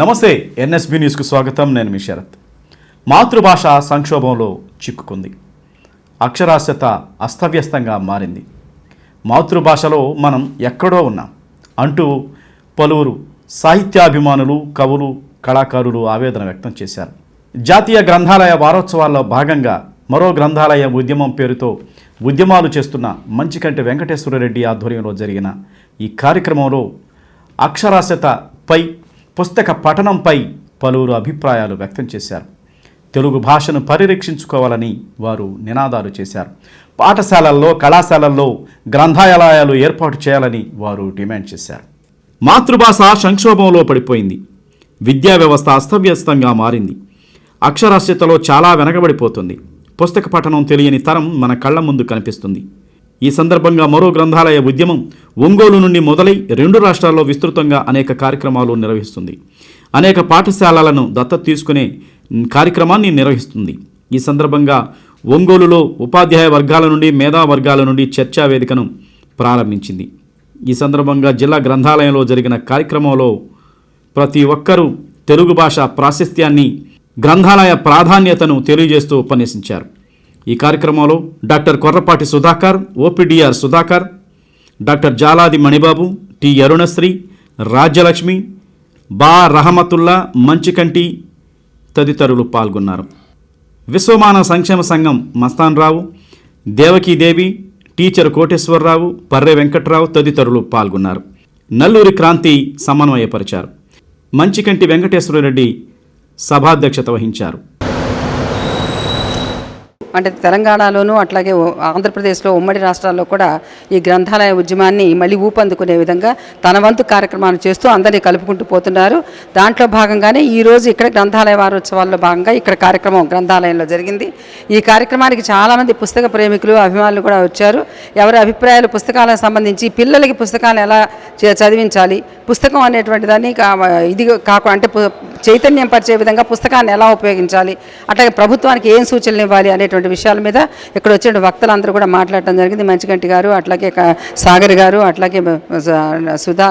నమస్తే ఎన్ఎస్బి న్యూస్కు స్వాగతం. నేను మీ శరత్. మాతృభాష సంక్షోభంలో చిక్కుకుంది. అక్షరాస్యత అస్తవ్యస్తంగా మారింది. మాతృభాషలో మనం ఎక్కడో ఉన్నాం. అంటూ పలువురు సాహిత్యాభిమానులు కవులు కళాకారులు ఆవేదన వ్యక్తం చేశారు. జాతీయ గ్రంథాలయ వారోత్సవాల్లో భాగంగా మరో గ్రంథాలయ ఉద్యమం పేరుతో ఉద్యమాలు చేస్తున్న మంచికంటి వెంకటేశ్వరరెడ్డి ఆధ్వర్యంలో జరిగిన ఈ కార్యక్రమంలో అక్షరాస్యతపై పుస్తక పఠనంపై పలువురు అభిప్రాయాలు వ్యక్తం చేశారు. తెలుగు భాషను పరిరక్షించుకోవాలని వారు నినాదాలు చేశారు. పాఠశాలల్లో కళాశాలల్లో గ్రంథాలయాలు ఏర్పాటు చేయాలని వారు డిమాండ్ చేశారు. మాతృభాష సంక్షోభంలో పడిపోయింది. విద్యా వ్యవస్థ అస్తవ్యస్తంగా మారింది. అక్షరాస్యతలో చాలా వెనకబడిపోతుంది. పుస్తక పఠనం తెలియని తరం మన కళ్ళ ముందు కనిపిస్తుంది. ఈ సందర్భంగా మరో గ్రంథాలయ ఉద్యమం ఒంగోలు నుండి మొదలై రెండు రాష్ట్రాల్లో విస్తృతంగా అనేక కార్యక్రమాలు నిర్వహిస్తుంది. అనేక పాఠశాలలను దత్తత తీసుకునే కార్యక్రమాన్ని నిర్వహిస్తుంది. ఈ సందర్భంగా ఒంగోలులో ఉపాధ్యాయ వర్గాల నుండి మేధా వర్గాల నుండి చర్చా వేదికను ప్రారంభించింది. ఈ సందర్భంగా జిల్లా గ్రంథాలయంలో జరిగిన కార్యక్రమంలో ప్రతి ఒక్కరూ తెలుగు భాష ప్రాశస్త్యాన్ని గ్రంథాలయ ప్రాధాన్యతను తెలియజేస్తూ ఉపన్యసించారు. ఈ కార్యక్రమంలో డాక్టర్ కొర్రపాటి సుధాకర్ ఓపీడీఆర్ సుధాకర్ డాక్టర్ జాలాది మణిబాబు టి అరుణశ్రీ రాజ్యలక్ష్మి బా రహమతుల్లా మంచికంటి తదితరులు పాల్గొన్నారు. విశ్వమాన సంక్షేమ సంఘం మస్తాన్ రావు దేవకీదేవి టీచర్ కోటేశ్వరరావు పర్రె వెంకట్రావు తదితరులు పాల్గొన్నారు. నల్లూరి క్రాంతి సమన్వయపరిచారు. మంచికంటి వెంకటేశ్వరరెడ్డి సభాధ్యక్షత వహించారు. అంటే తెలంగాణలోనూ అట్లాగే ఆంధ్రప్రదేశ్లో ఉమ్మడి రాష్ట్రాల్లో కూడా ఈ గ్రంథాలయ ఉద్యమాన్ని మళ్ళీ ఊపందుకునే విధంగా తన వంతు కార్యక్రమాలు చేస్తూ అందరినీ కలుపుకుంటూ పోతున్నారు. దాంట్లో భాగంగానే ఈరోజు ఇక్కడ గ్రంథాలయ వారోత్సవాల్లో భాగంగా ఇక్కడ కార్యక్రమం గ్రంథాలయంలో జరిగింది. ఈ కార్యక్రమానికి చాలామంది పుస్తక ప్రేమికులు అభిమానులు కూడా వచ్చారు. ఎవరి అభిప్రాయాలు పుస్తకాలకు సంబంధించి పిల్లలకి పుస్తకాలు ఎలా చ- చదివించాలి పుస్తకం అనేటువంటి దాన్ని ఇది కాకుండా అంటే చైతన్యం పరిచే విధంగా పుస్తకాన్ని ఎలా ఉపయోగించాలి అట్లాగే ప్రభుత్వానికి ఏం సూచనలు ఇవ్వాలి అనేటువంటి విషయాల మీద ఇక్కడ వచ్చిన వక్తలందరూ కూడా మాట్లాడటం జరిగింది. మంచిగంటి గారు అట్లాగే సాగర్ గారు అట్లాగే సుధా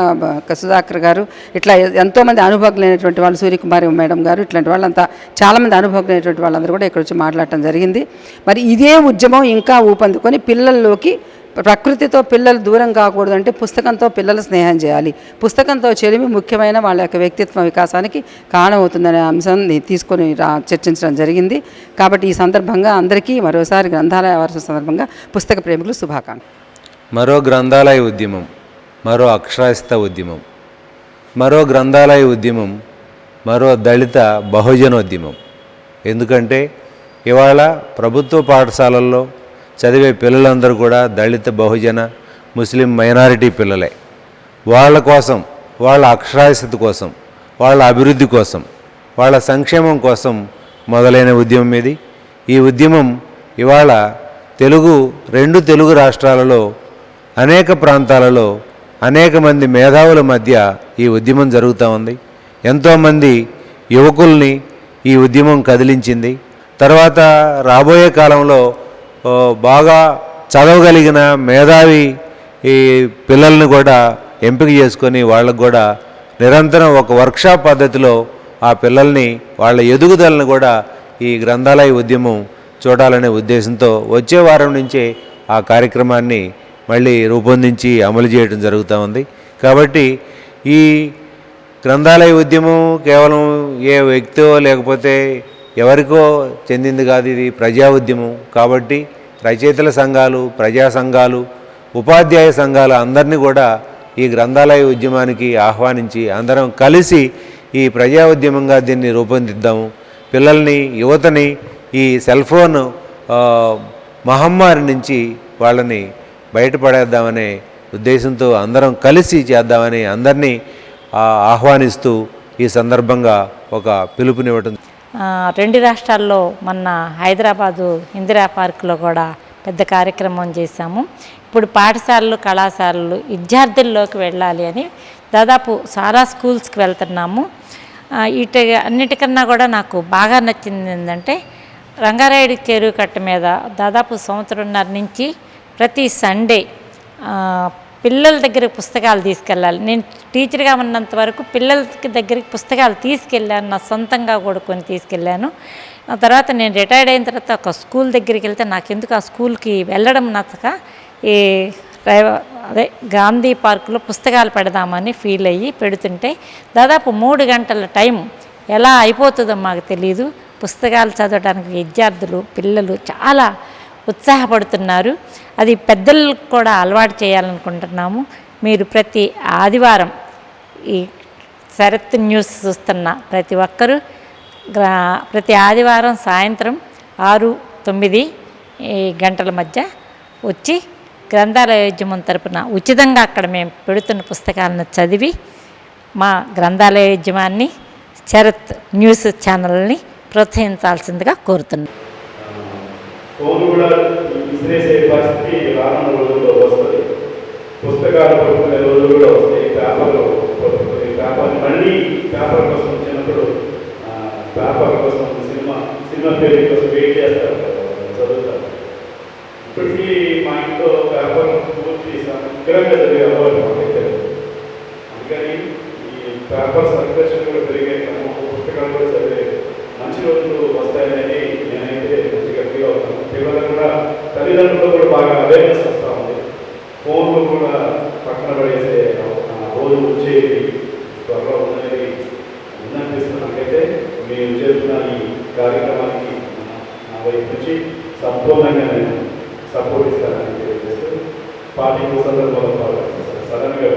సుధాకర్ గారు ఇట్లా ఎంతోమంది అనుభవజ్ఞులైనటువంటి వాళ్ళు సూర్యకుమారి మేడం గారు ఇట్లాంటి వాళ్ళంతా చాలామంది అనుభవజ్ఞులైనటువంటి వాళ్ళందరూ కూడా ఇక్కడ వచ్చి మాట్లాడటం జరిగింది. మరి ఇదే ఉద్యమం ఇంకా ఊపందుకొని పిల్లల్లోకి ప్రకృతితో పిల్లలు దూరం కాకూడదు అంటే పుస్తకంతో పిల్లలు స్నేహం చేయాలి. పుస్తకంతో చెలిమి ముఖ్యమైన వాళ్ళ యొక్క వ్యక్తిత్వ వికాసానికి కారణమవుతుందనే అంశాన్ని తీసుకొని రా చర్చించడం జరిగింది. కాబట్టి ఈ సందర్భంగా అందరికీ మరోసారి గ్రంథాలయ వారసు సందర్భంగా పుస్తక ప్రేమికులు శుభాకాంక్షలు. మరో గ్రంథాలయ ఉద్యమం మరో అక్షరాస్యత ఉద్యమం మరో గ్రంథాలయ ఉద్యమం మరో దళిత బహుజనోద్యమం. ఎందుకంటే ఇవాళ ప్రభుత్వ పాఠశాలల్లో చదివే పిల్లలందరూ కూడా దళిత బహుజన ముస్లిం మైనారిటీ పిల్లలే. వాళ్ళ కోసం వాళ్ళ అక్షరాస్యత కోసం వాళ్ళ అభివృద్ధి కోసం వాళ్ళ సంక్షేమం కోసం మొదలైన ఉద్యమం ఇది. ఈ ఉద్యమం ఇవాళ తెలుగు రెండు తెలుగు రాష్ట్రాలలో అనేక ప్రాంతాలలో అనేక మంది మేధావుల మధ్య ఈ ఉద్యమం జరుగుతూ ఉంది. ఎంతోమంది యువకుల్ని ఈ ఉద్యమం కదిలించింది. తర్వాత రాబోయే కాలంలో బాగా చదవగలిగిన మేధావి ఈ పిల్లల్ని కూడా ఎంపిక చేసుకొని వాళ్ళకు కూడా నిరంతరం ఒక వర్క్షాప్ పద్ధతిలో ఆ పిల్లల్ని వాళ్ళ ఎదుగుదలను కూడా ఈ గ్రంథాలయ ఉద్యమం చూడాలనే ఉద్దేశంతో వచ్చే వారం నుంచే ఆ కార్యక్రమాన్ని మళ్ళీ రూపొందించి అమలు చేయడం జరుగుతూ ఉంది. కాబట్టి ఈ గ్రంథాలయ ఉద్యమం కేవలం ఏ వ్యక్తో లేకపోతే ఎవరికో చెందింది కాదు ఇది ప్రజా ఉద్యమం కాబట్టి రచయితల సంఘాలు ప్రజా సంఘాలు ఉపాధ్యాయ సంఘాలు అందరినీ కూడా ఈ గ్రంథాలయ ఉద్యమానికి ఆహ్వానించి అందరం కలిసి ఈ ప్రజా ఉద్యమంగా దీన్ని రూపొందిద్దాము. పిల్లల్ని యువతని ఈ సెల్ ఫోన్ మహమ్మారి నుంచి వాళ్ళని బయటపడేద్దామనే ఉద్దేశంతో అందరం కలిసి చేద్దామని అందరినీ ఆహ్వానిస్తూ ఈ సందర్భంగా ఒక పిలుపునివ్వటం రెండు రాష్ట్రాల్లో మొన్న హైదరాబాదు ఇందిరా పార్కులో కూడా పెద్ద కార్యక్రమం చేశాము. ఇప్పుడు పాఠశాలలు కళాశాలలు విద్యార్థుల్లోకి వెళ్ళాలి అని దాదాపు చాలా స్కూల్స్కి వెళ్తున్నాము. ఇటు అన్నిటికన్నా కూడా నాకు బాగా నచ్చింది ఏంటంటే రంగారాయుడు చెరువు కట్ట మీద దాదాపు సంవత్సరంన్నర నుంచి ప్రతి సండే పిల్లల దగ్గర పుస్తకాలు తీసుకెళ్ళాలి. నేను టీచర్గా ఉన్నంత వరకు పిల్లల దగ్గరికి పుస్తకాలు తీసుకెళ్ళాను. నా సొంతంగా కొడుకొని తీసుకెళ్ళాను. ఆ తర్వాత నేను రిటైర్డ్ అయిన తర్వాత ఒక స్కూల్ దగ్గరికి వెళ్తే నాకెందుకు ఆ స్కూల్కి వెళ్ళడం నచ్చక ఈ అదే గాంధీ పార్కులో పుస్తకాలు పెడదామని ఫీల్ అయ్యి పెడుతుంటే దాదాపు మూడు గంటల టైం ఎలా అయిపోతుందో మాకు తెలియదు పుస్తకాలు చదవడానికి విద్యార్థులు పిల్లలు చాలా ఉత్సాహపడుతున్నారు. అది పెద్దలకు కూడా అలవాటు చేయాలనుకుంటున్నాము. మీరు ప్రతి ఆదివారం ఈ శరత్ న్యూస్ చూస్తున్న ప్రతి ఒక్కరూ గ్రా ప్రతి ఆదివారం సాయంత్రం ఆరు తొమ్మిది గంటల మధ్య వచ్చి గ్రంథాలయోద్యమం తరపున ఉచితంగా అక్కడ మేము పెడుతున్న పుస్తకాలను చదివి మా గ్రంథాలయోద్యమాన్ని శరత్ న్యూస్ ఛానల్ని ప్రోత్సహించాల్సిందిగా కోరుతున్నాను ఫోన్ కూడా విసిరేసే పరిస్థితి రానున్న రోజుల్లో వస్తుంది. పుస్తకాలు పట్టుకునే రోజులు కూడా వస్తాయి పేపర్లు పట్టుకుని పేపర్ మళ్ళీ పేపర్ కోసం వచ్చినప్పుడు పేపర్ కోసం సినిమా సినిమా పేరు కోసం వెయిట్ చేస్తారు. చదువుతారు. ఇప్పటికీ మా ఇంట్లో పేపర్ పూర్తి సమగ్రంగా చదివే అలవాటు మాకైతే అందుకని ఈ పేపర్ సర్క్యులేషన్ కూడా పెరిగాయి. పుస్తకాలు కూడా చదివే మంచి రోజులు వస్తాయనేది నేనైతే మంచిగా ఫీల్ అవుతాను పిల్లలు కూడా తల్లిదండ్రులు కూడా బాగా అవేర్నెస్ వస్తూ ఉంది. ఫోన్లు కూడా పక్కన పడేసే రోజు వచ్చేది త్వరలో ఉందని ఉందనిపిస్తుంది నాకైతే. మీరు చేస్తున్న ఈ కార్యక్రమానికి నా వైపు నుంచి సంపూర్ణంగా నేను సపోర్ట్ ఇస్తానని తెలియజేస్తూ పార్టీ సందర్భంలో సడన్గా